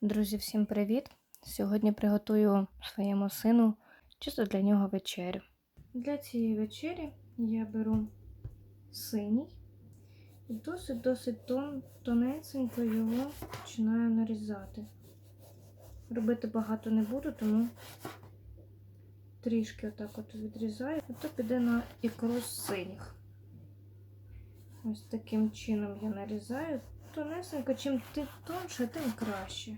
Друзі, всім привіт! Сьогодні приготую своєму сину чисто для нього вечерю. Для цієї вечері я беру синій і досить-досить тон, тонесенько його починаю нарізати. Робити багато не буду, тому трішки отак от відрізаю, а то піде на ікру з синіх. Ось таким чином я нарізаю. Тонесенько, чим ти тонше, тим краще.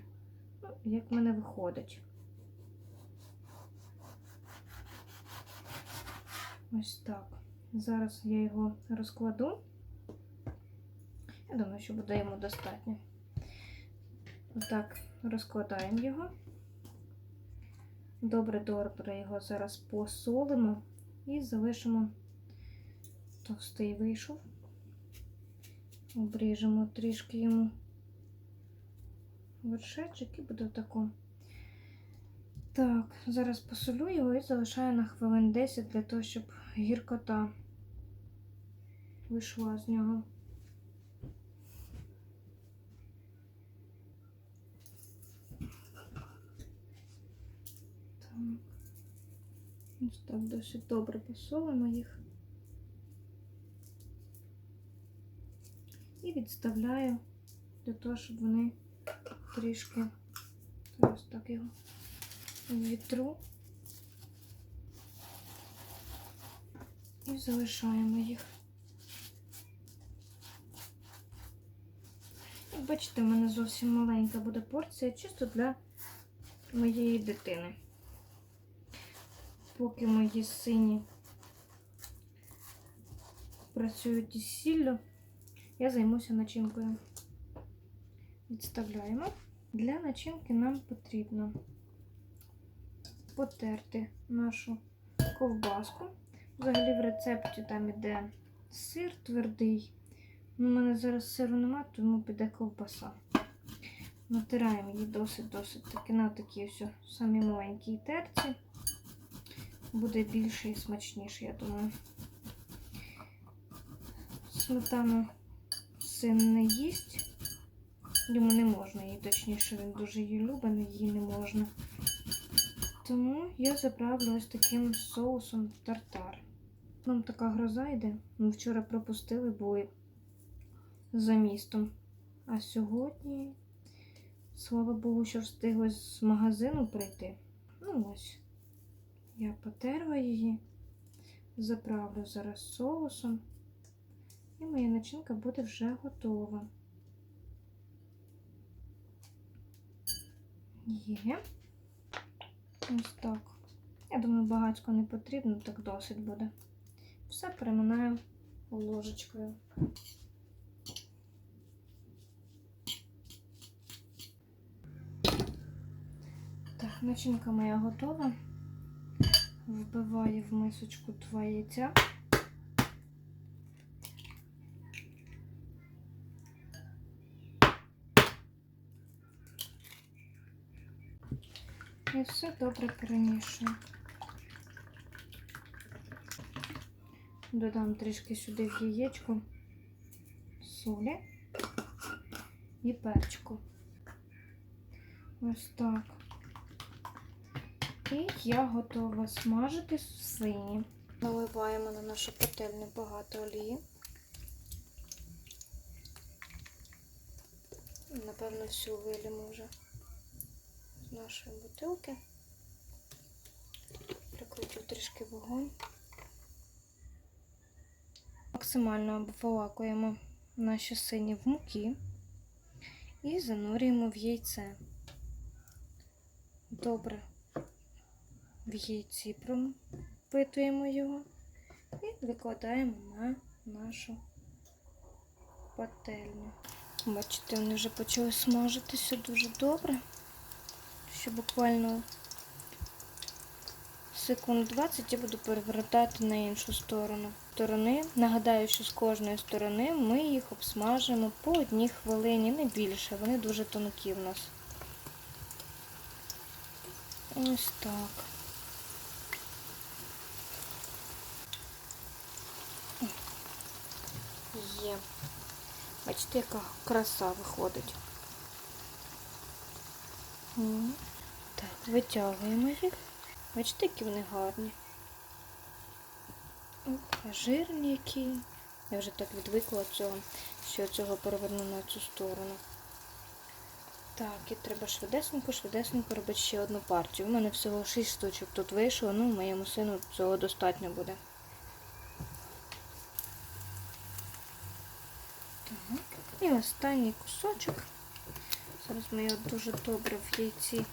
Як в мене виходить. Ось так. Зараз я його розкладу. Я думаю, що буде йому достатньо. Отак, розкладаємо його. Добре-добре його зараз посолимо і залишимо товстий вийшов. Обріжемо трішки йому вершечок і буде тако. Так, зараз посолю його і залишаю на хвилин 10 для того, щоб гіркота вийшла з нього. Ось так досить добре посолимо їх. І відставляю для того, щоб вони трішки ось так його вітру і залишаємо їх. Як бачите, в мене зовсім маленька буде порція, чисто для моєї дитини. Поки мої сині працюють із сіллю, я займуся начинкою. Відставляємо. Для начинки нам потрібно потерти нашу ковбаску. Взагалі в рецепті там іде сир твердий. У мене зараз сиру немає, тому піде ковбаса. Натираємо її досить-досить таки на такі ось самі маленькі терці. Буде більше і смачніше, я думаю. Сметану син не їсть. Йому не можна її, точніше, він дуже її любить, її не можна. Тому я заправлю ось таким соусом в тартар. Нам така гроза йде. Ми вчора пропустили, були за містом. А сьогодні, слава Богу, що встигли з магазину прийти. Ну ось, я потерла її, заправлю зараз соусом, і моя начинка буде вже готова. Є. Ось так. Я думаю, багатько не потрібно, так досить буде. Все переминаю ложечкою. Так, начинка моя готова. Вбиваю в мисочку два яйця. І все добре перемішую. Додам трішки сюди в яєчко солі і перчику. Ось так. І я готова смажити свині. Наливаємо на нашу пательню багато олії. Напевно, всю вилємо вже нашої бутилки. Прикрутив трішки вогонь. Максимально обволакуємо наші сині в муки і занурюємо в яйце. Добре в яйці пропитуємо його і викладаємо на нашу пательню. Бачите, вони вже почали смажитися дуже добре. Ще буквально секунд 20 я буду перевертати на іншу сторону. Сторони. Нагадаю, що з кожної сторони ми їх обсмажимо по одній хвилині, не більше. Вони дуже тонкі в нас. Ось так. Є. Бачите, яка краса виходить. Так, витягуємо їх. Бачите, які вони гарні. Оп, жирні які. Я вже так відвикла цього, що цього переверну на цю сторону. Так, і треба швидесенько, швидесенько робити ще одну партію. У мене всього 6 штучок тут вийшло, ну моєму сину цього достатньо буде. Так, і останній кусочок. Зараз ми його дуже добре в яйці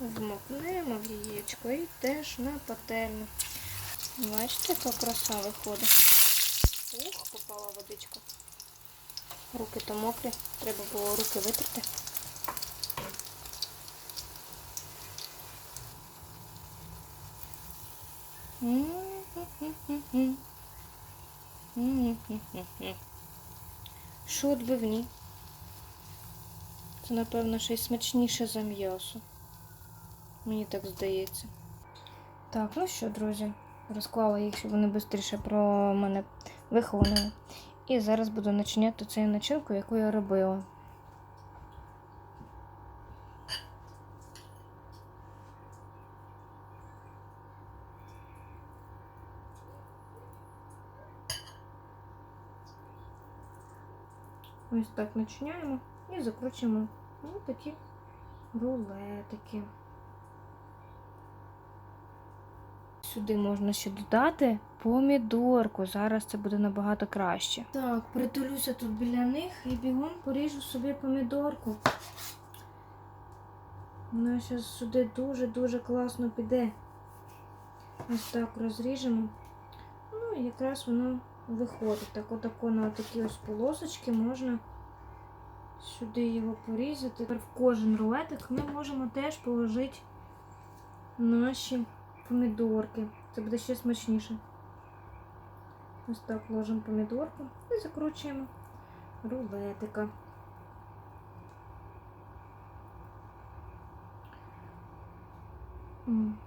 вмокнемо в яєчко і теж на пательню. Бачите, яка краса виходить. Ух, попала водичка. Руки то мокрі, треба було руки витерти. Що відбивні? Це, напевно, ще й смачніше за м'ясо. Мені так здається. Так, ну що, друзі, розклала їх, щоб вони швидше про мене виховували. І зараз буду начиняти цю начинку, яку я робила. Ось так начиняємо і закручуємо ось такі рулетики. Сюди можна ще додати помідорку. Зараз це буде набагато краще. Так, притулюся тут біля них і бігом поріжу собі помідорку. Вона зараз сюди дуже-дуже класно піде. Ось так розріжемо. Ну і якраз воно виходить. Так отако на такі ось полосочки можна сюди його порізати. Тепер в кожен рулетик ми можемо теж положити наші помідорки. Це буде ще смачніше. Ось так ложимо помідорку і закручуємо рулетика. М.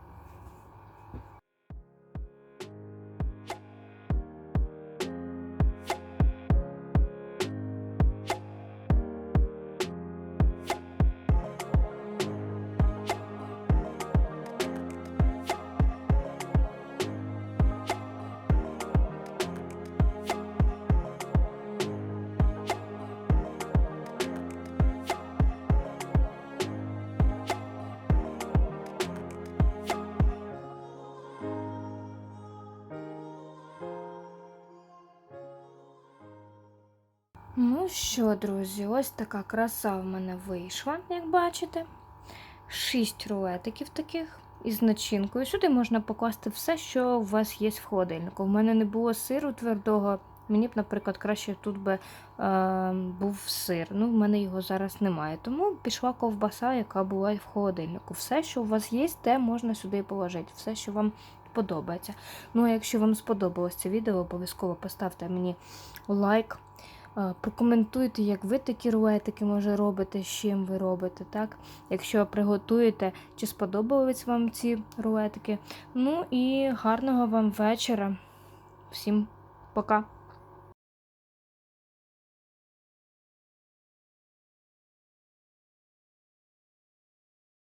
що, друзі, ось така краса в мене вийшла, як бачите. Шість рулетиків таких із начинкою. Сюди можна покласти все, що у вас є в холодильнику. У мене не було сиру твердого. Мені б, наприклад, краще тут би е, був сир. Ну, в мене його зараз немає. Тому пішла ковбаса, яка була в холодильнику. Все, що у вас є, те можна сюди положити. Все, що вам подобається. Ну, а якщо вам сподобалось це відео, обов'язково поставте мені лайк. Е, Прокоментуйте, як ви такі рулетики може робите, з чим ви робите, так? Якщо приготуєте, чи сподобались вам ці рулетики. Ну і гарного вам вечора. Всім пока!